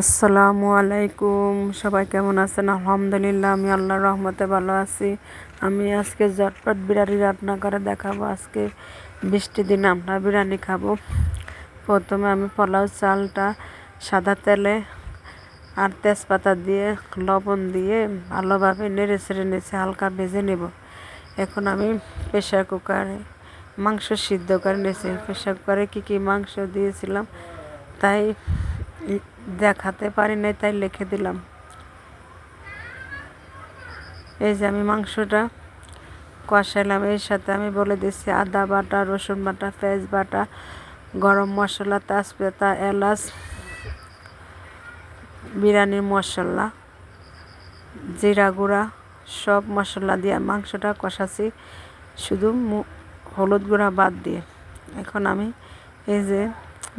আসসালামু আলাইকুম। সবাই কেমন আছেন? আলহামদুলিল্লাহ, আমি আল্লাহর রহমতে ভালো আছি। আমি আজকে জটপট বিরিয়ানি রান্না করে দেখাবো। আজকে বৃষ্টি দিনে আমরা বিরিয়ানি খাব। প্রথমে আমি পোলাও চালটা সাদা তেলে আর তেজপাতা দিয়ে, লবণ দিয়ে ভালোভাবে নেড়ে ছেড়ে নিয়েছি হালকা ভেজে নেব। এখন আমি প্রেশার কুকারে মাংস সিদ্ধ করে নিয়েছি। প্রেশার কুকারে কী কী মাংস দিয়েছিলাম, তাই দেখাতে পারি নাই, তাই লিখে দিলাম। এই যে আমি মাংসটা কষাইলাম, এর সাথে আমি বলে দিচ্ছি আদা বাটা, রসুন বাটা, পেঁয়াজ বাটা, গরম মশলা, তেজপাতা, এলাচ বিরিয়ানির মশলা, জিরা গুঁড়া, সব মশলা দিয়ে মাংসটা কষাছি শুধু হলুদ গুঁড়া বাদ দিয়ে। এখন আমি এই যে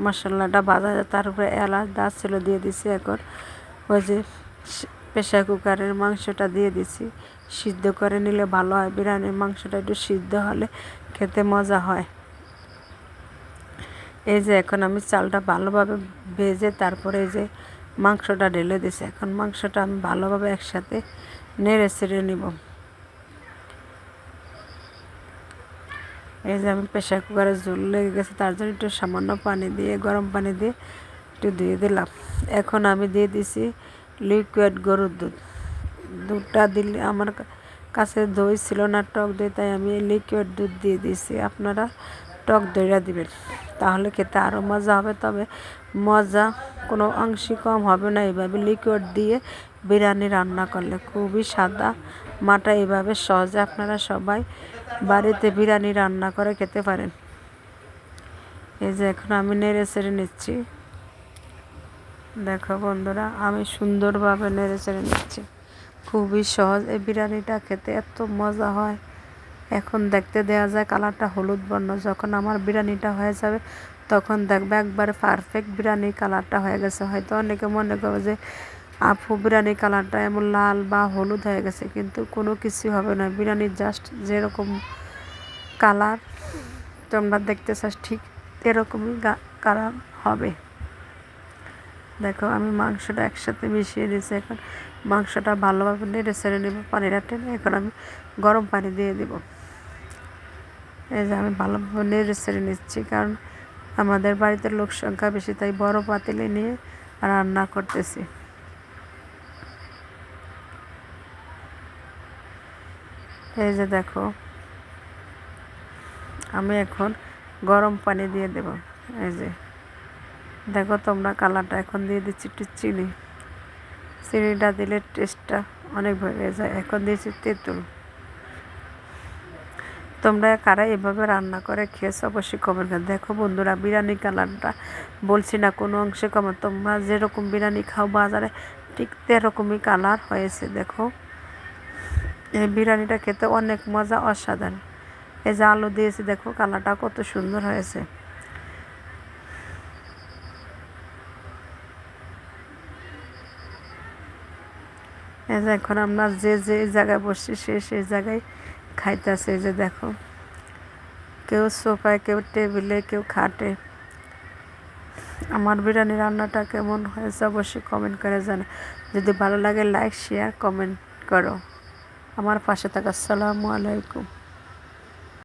মশলাটা বাজা তার উপরে এলাচ ছিল দিয়ে দিছি এখন। ওই যে প্রেশার কুকারের মাংসটা দিয়ে দিছি। সিদ্ধ করে নিলে ভালো হয়। বিরিয়ানির মাংসটা একটু সিদ্ধ হলে খেতে মজা হয়। এই যে এখন আমি চালটা ভালোভাবে ভেজে তারপরে এই যে মাংসটা ঢেলে দিছি। এখন মাংসটা আমি ভালোভাবে একসাথে নেড়ে ছেড়ে নিব। এই যে আমি প্রেশার কুকারে জল লেগে গেছে, তার জন্য একটু সামান্য পানি দিয়ে, গরম পানি দিয়ে একটু দিয়ে দিলাম। এখন আমি দিয়ে দিছি লিকুইড গরুর দুধ। দুধটা দিলে আমার কাছে দই ছিল না, টক দই, তাই আমি লিকুইড দুধ দিয়ে দিছি। আপনারা টক দইটা দিবেন। তাহলে খেতে আরও মজা হবে, তবে মজা কোনো অংশই কম হবে না। এইভাবে লিকুইড দিয়ে বিরিয়ানি রান্না করলে খুবই সাদা মাটা, এভাবে সহজে আপনারা সবাই বাড়িতে বিরিয়ানি রান্না করে খেতে পারেন। এই যে এখন আমি নেড়ে চেড়ে নিচ্ছি। দেখো বন্ধুরা, আমি সুন্দরভাবে নেড়ে চেড়ে নিচ্ছি। খুবই সহজ এই বিরিয়ানিটা খেতে, এত মজা হয়। এখন দেখতে দেওয়া যায় কালারটা হলুদ বর্ণ। যখন আমার বিরিয়ানিটা হয়ে যাবে, তখন দেখবে একবারে পারফেক্ট বিরিয়ানি কালারটা হয়ে গেছে। হয়তো অনেকে মনে করবে যে আফু বিরিয়ানি কালারটা এমন লাল বা হলুদ হয়ে গেছে। কিন্তু কোনো কিছু হবে না। বিরিয়ানি জাস্ট যেরকম কালার তোমরা দেখতে চাস, ঠিক এরকমই কালার হবে। দেখো, আমি মাংসটা একসাথে মিশিয়ে নিয়েছি এখন। মাংসটা ভালোভাবে নেড়ে ছেড়ে নেব, পানিটা টেনে এখন আমি গরম পানি দিয়ে দিব। এই যে আমি ভালোভাবে নেড়ে ছেড়ে নিচ্ছি, কারণ আমাদের বাড়িতে লোক সংখ্যা বেশি, তাই বড় পাতিলে নিয়ে রান্না করতেছি। এই যে দেখো, আমি এখন গরম পানি দিয়ে দেব। এই যে, দেখো তোমরা কালারটা এখন দিয়ে দিচ্ছি একটু চিনি। চিনিটা দিলে টেস্টটা অনেক হয়ে যায়। এখন দিয়েছি তেঁতুল। তোমরা কারা এভাবে রান্না করে খেয়েছো? অবশ্যই কমেন্ট করে দেখো। বন্ধুরা, বিরিয়ানি কালারটা বলছি না, কোনো অংশে কমে তোমরা যেরকম বিরিয়ানি খাও বাজারে, ঠিক তেরকমই কালার হয়েছে, দেখো। এই বিরিয়ানিটা খেতে অনেক মজা, অসাধারণ। এই যে আলু দিয়েছি, দেখো কালারটা কত সুন্দর হয়েছে। এখন আমরা যে যে জায়গায় বসছি, সে সেই জায়গায় খাইতেছে যে দেখো। কেউ সোফায়, কেউ টেবিলে, কেউ খাটে। আমার বিরিয়ানি রান্নাটা কেমন হয়েছে অবশ্যই কমেন্ট করে জানে যদি ভালো লাগে লাইক শেয়ার কমেন্ট করো। আমার পাশে থাকা, আসসালামু আলাইকুম।